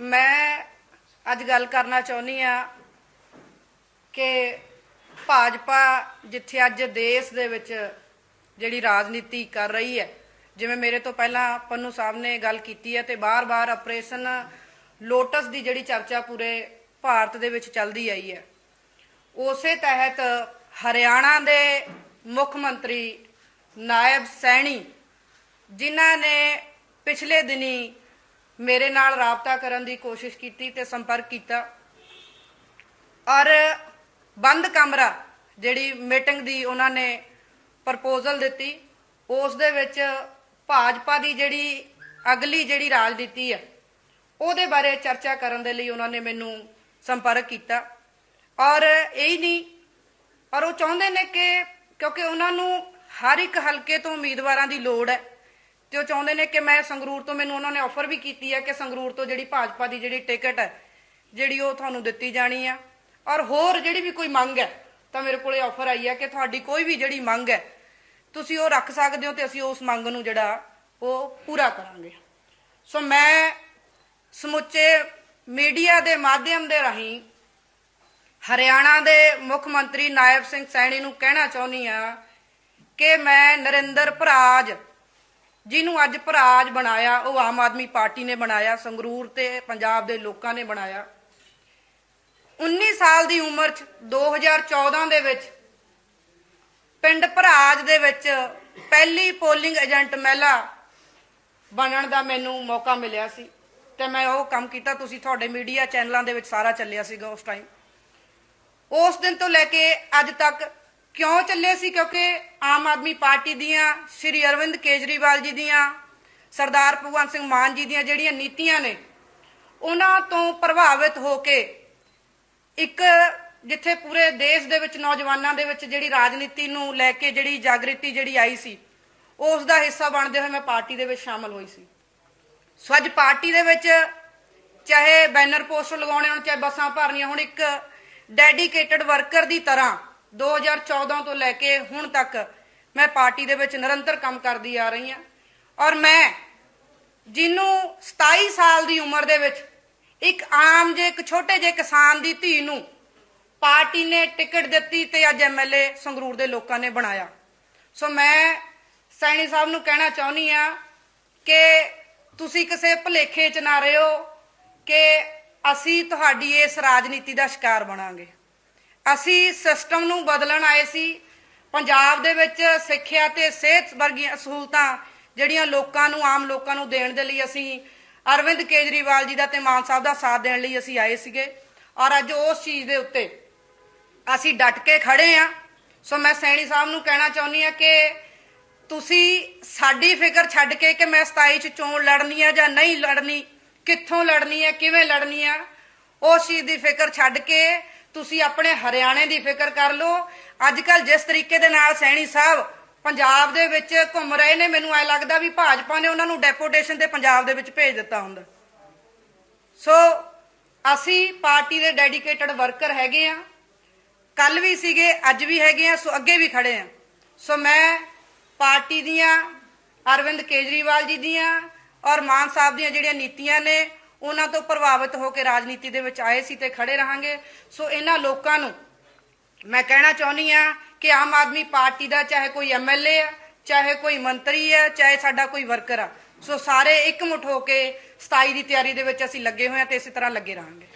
ਮੈਂ ਅੱਜ ਗੱਲ ਕਰਨਾ ਚਾਹੁੰਦੀ ਆ ਕਿ ਭਾਜਪਾ ਜਿੱਥੇ ਅੱਜ ਦੇਸ਼ ਦੇ ਵਿੱਚ ਜਿਹੜੀ ਰਾਜਨੀਤੀ ਕਰ ਰਹੀ ਹੈ, ਜਿਵੇਂ ਮੇਰੇ ਤੋਂ ਪਹਿਲਾਂ ਪੰਨੂ ਸਾਹਿਬ ਨੇ ਗੱਲ ਕੀਤੀ ਹੈ ਤੇ ਬਾਰ-ਬਾਰ ਆਪਰੇਸ਼ਨ ਲੋਟਸ ਦੀ ਜਿਹੜੀ ਚਰਚਾ ਪੂਰੇ ਭਾਰਤ ਦੇ ਵਿੱਚ ਚੱਲਦੀ ਆਈ ਹੈ। ਉਸੇ ਤਹਿਤ ਹਰਿਆਣਾ ਦੇ ਮੁੱਖ ਮੰਤਰੀ ਨਾਇਬ ਸੈਣੀ, ਜਿਨ੍ਹਾਂ ਨੇ ਪਿਛਲੇ ਦਿਨੀ ਮੇਰੇ ਨਾਲ ਰਾਬਤਾ ਕਰਨ ਦੀ ਕੋਸ਼ਿਸ਼ ਕੀਤੀ ਤੇ ਸੰਪਰਕ ਕੀਤਾ। ਔਰ ਬੰਦ ਕਮਰਾ ਜਿਹੜੀ ਮੀਟਿੰਗ ਦੀ ਉਹਨਾਂ ਨੇ ਪ੍ਰਪੋਜ਼ਲ ਦਿੱਤੀ, ਉਸ ਦੇ ਵਿੱਚ ਭਾਜਪਾ ਦੀ ਜਿਹੜੀ ਅਗਲੀ ਜਿਹੜੀ ਰਾਜਨੀਤੀ ਹੈ, ਉਹਦੇ ਬਾਰੇ ਚਰਚਾ ਕਰਨ ਦੇ ਲਈ ਉਹਨਾਂ ਨੇ ਮੈਨੂੰ ਸੰਪਰਕ ਕੀਤਾ। ਔਰ ਇਹ ਹੀ ਨਹੀਂ, ਔਰ ਉਹ ਚਾਹੁੰਦੇ ਨੇ ਕਿ ਕਿਉਂਕਿ ਉਹਨਾਂ ਨੂੰ ਹਰ ਇੱਕ ਹਲਕੇ ਤੋਂ ਉਮੀਦਵਾਰਾਂ ਦੀ ਲੋੜ ਹੈ। ਤੇ ਉਹ ਚਾਹੁੰਦੇ ਨੇ ਕਿ ਮੈਂ ਸੰਗਰੂਰ ਤੋਂ ਮੈਨੂੰ ਉਹਨਾਂ ਨੇ ਆਫਰ ਵੀ ਕੀਤੀ ਹੈ ਕਿ ਸੰਗਰੂਰ ਤੋਂ ਜਿਹੜੀ ਭਾਜਪਾ ਦੀ ਜਿਹੜੀ ਟਿਕਟ ਹੈ, ਜਿਹੜੀ ਉਹ ਤੁਹਾਨੂੰ ਦਿੱਤੀ ਜਾਣੀ ਆ। ਔਰ ਹੋਰ ਜਿਹੜੀ ਵੀ ਕੋਈ ਮੰਗ ਹੈ, ਤਾਂ ਮੇਰੇ ਕੋਲੇ ਆਫਰ ਆਈ ਹੈ ਕਿ ਤੁਹਾਡੀ ਕੋਈ ਵੀ ਜਿਹੜੀ ਮੰਗ ਹੈ, ਤੁਸੀਂ ਉਹ ਰੱਖ ਸਕਦੇ ਹੋ ਤੇ ਅਸੀਂ ਉਸ ਮੰਗ ਨੂੰ ਜਿਹੜਾ ਉਹ ਪੂਰਾ ਕਰਾਂਗੇ। ਸੋ ਮੈਂ ਸਮੁੱਚੇ ਮੀਡੀਆ ਦੇ ਮਾਧਿਅਮ ਦੇ ਰਾਹੀਂ ਹਰਿਆਣਾ ਦੇ ਮੁੱਖ ਮੰਤਰੀ ਨਾਇਬ ਸਿੰਘ ਸੈਣੀ ਨੂੰ ਕਹਿਣਾ ਚਾਹੁੰਦੀ ਆ ਕਿ ਮੈਂ ਨਰਿੰਦਰ ਭਰਾਜ ਜਿਹਨੂੰ ਅੱਜ ਭਰਾਜ ਬਣਾਇਆ, ਉਹ ਆਮ ਆਦਮੀ ਪਾਰਟੀ ਨੇ ਬਣਾਇਆ, ਸੰਗਰੂਰ ਤੇ ਪੰਜਾਬ ਦੇ ਲੋਕਾਂ ਨੇ ਬਣਾਇਆ। 19 ਸਾਲ ਦੀ ਉਮਰ 'ਚ 2014 ਦੇ ਵਿੱਚ, ਪਿੰਡ ਭਰਾਜ ਦੇ ਵਿੱਚ ਪਹਿਲੀ ਪੋਲਿੰਗ ਏਜੰਟ ਮਹਿਲਾ ਬਣਨ ਦਾ ਮੈਨੂੰ ਮੌਕਾ ਮਿਲਿਆ ਸੀ ਤੇ ਮੈਂ ਉਹ ਕੰਮ ਕੀਤਾ। ਤੁਸੀਂ ਤੁਹਾਡੇ ਮੀਡੀਆ ਚੈਨਲਾਂ ਦੇ ਵਿੱਚ ਸਾਰਾ ਚੱਲਿਆ ਸੀਗਾ ਉਸ ਟਾਈਮ ਉਸ ਦਿਨ ਤੋਂ ਲੈ ਕੇ ਅੱਜ ਤੱਕ ਕਿਉਂ ਚੱਲੇ ਸੀ? ਕਿਉਂਕਿ ਆਮ ਆਦਮੀ ਪਾਰਟੀ ਦੀਆਂ ਸ਼੍ਰੀ ਅਰਵਿੰਦ ਕੇਜਰੀਵਾਲ ਜੀ ਦੀਆਂ, ਸਰਦਾਰ ਭਗਵੰਤ ਸਿੰਘ ਮਾਨ ਜੀ ਦੀਆਂ ਜਿਹੜੀਆਂ ਨੀਤੀਆਂ ਨੇ, ਉਹਨਾਂ ਤੋਂ ਪ੍ਰਭਾਵਿਤ ਹੋ ਕੇ ਇੱਕ ਜਿੱਥੇ ਪੂਰੇ ਦੇਸ਼ ਦੇ ਵਿੱਚ, ਨੌਜਵਾਨਾਂ ਦੇ ਵਿੱਚ ਜਿਹੜੀ ਰਾਜਨੀਤੀ ਨੂੰ ਲੈ ਕੇ ਜਿਹੜੀ ਜਾਗ੍ਰਿਤੀ ਜਿਹੜੀ ਆਈ ਸੀ, ਉਸ ਦਾ ਹਿੱਸਾ ਬਣਦੇ ਹੋਏ ਮੈਂ ਪਾਰਟੀ ਦੇ ਵਿੱਚ ਸ਼ਾਮਲ ਹੋਈ ਸੀ। ਸੋ ਅੱਜ ਪਾਰਟੀ ਦੇ ਵਿੱਚ ਚਾਹੇ ਬੈਨਰ ਪੋਸਟਰ ਲਗਾਉਣੇ ਹੋਣ, ਚਾਹੇ ਬੱਸਾਂ ਭਰਨੀਆਂ ਹੁਣ, ਇੱਕ ਡੈਡੀਕੇਟਡ ਵਰਕਰ ਦੀ ਤਰ੍ਹਾਂ 2014 ਤੋਂ ਲੈ ਕੇ ਹੁਣ ਤੱਕ ਮੈਂ ਪਾਰਟੀ ਦੇ ਵਿੱਚ ਨਿਰੰਤਰ ਕੰਮ ਕਰਦੀ ਆ ਰਹੀ ਹਾਂ। ਔਰ ਮੈਂ ਜਿਹਨੂੰ 27 ਸਾਲ ਦੀ ਉਮਰ ਦੇ ਵਿੱਚ ਇੱਕ ਆਮ ਜੇ, ਇੱਕ ਛੋਟੇ ਜਿਹੇ ਕਿਸਾਨ ਦੀ ਧੀ ਨੂੰ ਪਾਰਟੀ ਨੇ ਟਿਕਟ ਦਿੱਤੀ ਤੇ ਅੱਜ ਐਮਐਲਏ ਸੰਗਰੂਰ ਦੇ ਲੋਕਾਂ ਨੇ ਬਣਾਇਆ। ਸੋ ਮੈਂ ਸੈਣੀ ਸਾਹਿਬ ਨੂੰ ਕਹਿਣਾ ਚਾਹੁੰਦੀ ਆ ਕਿ ਤੁਸੀਂ ਕਿਸੇ ਭੁਲੇਖੇ 'ਚ ਨਾ ਰਹੋ ਕਿ ਅਸੀਂ ਤੁਹਾਡੀ ਇਸ ਰਾਜਨੀਤੀ ਦਾ ਸ਼ਿਕਾਰ ਬਣਾਂਗੇ। ਅਸੀਂ ਸਿਸਟਮ ਨੂੰ ਬਦਲਣ ਆਏ ਸੀ। ਪੰਜਾਬ ਦੇ ਵਿੱਚ ਸਿੱਖਿਆ ਤੇ ਸਿਹਤ ਵਰਗੀਆਂ ਸਹੂਲਤਾਂ ਜਿਹੜੀਆਂ ਲੋਕਾਂ ਨੂੰ, ਆਮ ਲੋਕਾਂ ਨੂੰ ਦੇਣ ਦੇ ਲਈ ਅਸੀਂ ਅਰਵਿੰਦ ਕੇਜਰੀਵਾਲ ਜੀ ਦਾ ਤੇ ਮਾਨ ਸਾਹਿਬ ਦਾ ਸਾਥ ਦੇਣ ਲਈ ਅਸੀਂ ਆਏ ਸੀਗੇ। ਔਰ ਅੱਜ ਉਸ ਚੀਜ਼ ਦੇ ਉੱਤੇ ਅਸੀਂ ਡਟ ਕੇ ਖੜੇ ਆ। ਸੋ ਮੈਂ ਸੈਣੀ ਸਾਹਿਬ ਨੂੰ ਕਹਿਣਾ ਚਾਹੁੰਦੀ ਆ ਕਿ ਤੁਸੀਂ ਸਾਡੀ ਫਿਕਰ ਛੱਡ ਕੇ ਕਿ ਮੈਂ 27 ਚ ਚੋਣ ਲੜਨੀ ਆ ਜਾਂ ਨਹੀਂ ਲੜਨੀ, ਕਿੱਥੋਂ ਲੜਨੀ ਹੈ ਕਿਵੇਂ ਲੜਨੀ ਆ, ਉਸ ਚੀਜ਼ ਦੀ ਫਿਕਰ ਛੱਡ ਕੇ ਤੁਸੀਂ ਆਪਣੇ ਹਰਿਆਣੇ ਦੀ ਫਿਕਰ ਕਰ ਲਓ। ਅੱਜ ਕੱਲ ਜਿਸ ਤਰੀਕੇ ਦੇ ਨਾਲ ਸੈਣੀ ਸਾਹਿਬ ਪੰਜਾਬ ਦੇ ਵਿੱਚ ਘੁੰਮ ਰਹੇ ਨੇ, ਮੈਨੂੰ ਐ ਲੱਗਦਾ ਵੀ ਭਾਜਪਾ ਨੇ ਉਹਨਾਂ ਨੂੰ ਡੈਪੂਟੇਸ਼ਨ ਤੇ ਪੰਜਾਬ ਦੇ ਵਿੱਚ ਭੇਜ ਦਿੱਤਾ ਹੁੰਦਾ। ਸੋ ਅਸੀਂ ਪਾਰਟੀ ਦੇ ਡੈਡੀਕੇਟਡ ਵਰਕਰ ਹੈਗੇ ਆ। ਕੱਲ ਵੀ ਸੀਗੇ, ਅੱਜ ਵੀ ਹੈਗੇ ਆ, ਸੋ ਅੱਗੇ ਵੀ ਖੜੇ ਆ। ਸੋ ਮੈਂ ਪਾਰਟੀ ਦੀਆਂ, ਅਰਵਿੰਦ ਕੇਜਰੀਵਾਲ ਜੀ ਦੀਆਂ ਔਰ ਮਾਨ ਸਾਹਿਬ ਦੀਆਂ ਜਿਹੜੀਆਂ ਨੀਤੀਆਂ ਨੇ ਉਹਨਾਂ ਤੋਂ ਪ੍ਰਭਾਵਿਤ ਹੋ ਕੇ ਰਾਜਨੀਤੀ ਦੇ ਵਿੱਚ ਆਏ ਸੀ ਤੇ ਖੜੇ ਰਹਾਂਗੇ। ਸੋ ਇਹਨਾਂ ਲੋਕਾਂ ਨੂੰ ਮੈਂ ਕਹਿਣਾ ਚਾਹੁੰਦੀ ਆ ਕਿ ਆਮ ਆਦਮੀ ਪਾਰਟੀ ਦਾ ਚਾਹੇ ਕੋਈ ਐਮਐਲਏ ਆ, ਚਾਹੇ ਕੋਈ ਮੰਤਰੀ ਆ, ਚਾਹੇ ਸਾਡਾ ਕੋਈ ਵਰਕਰ ਆ। ਸੋ ਸਾਰੇ ਇਕਮੁੱਠ ਹੋ ਕੇ 27 ਦੀ ਤਿਆਰੀ ਦੇ ਵਿੱਚ ਅਸੀਂ ਲੱਗੇ ਹੋਏ ਆ ਤੇ ਇਸੇ ਤਰ੍ਹਾਂ ਲੱਗੇ ਰਹਾਂਗੇ।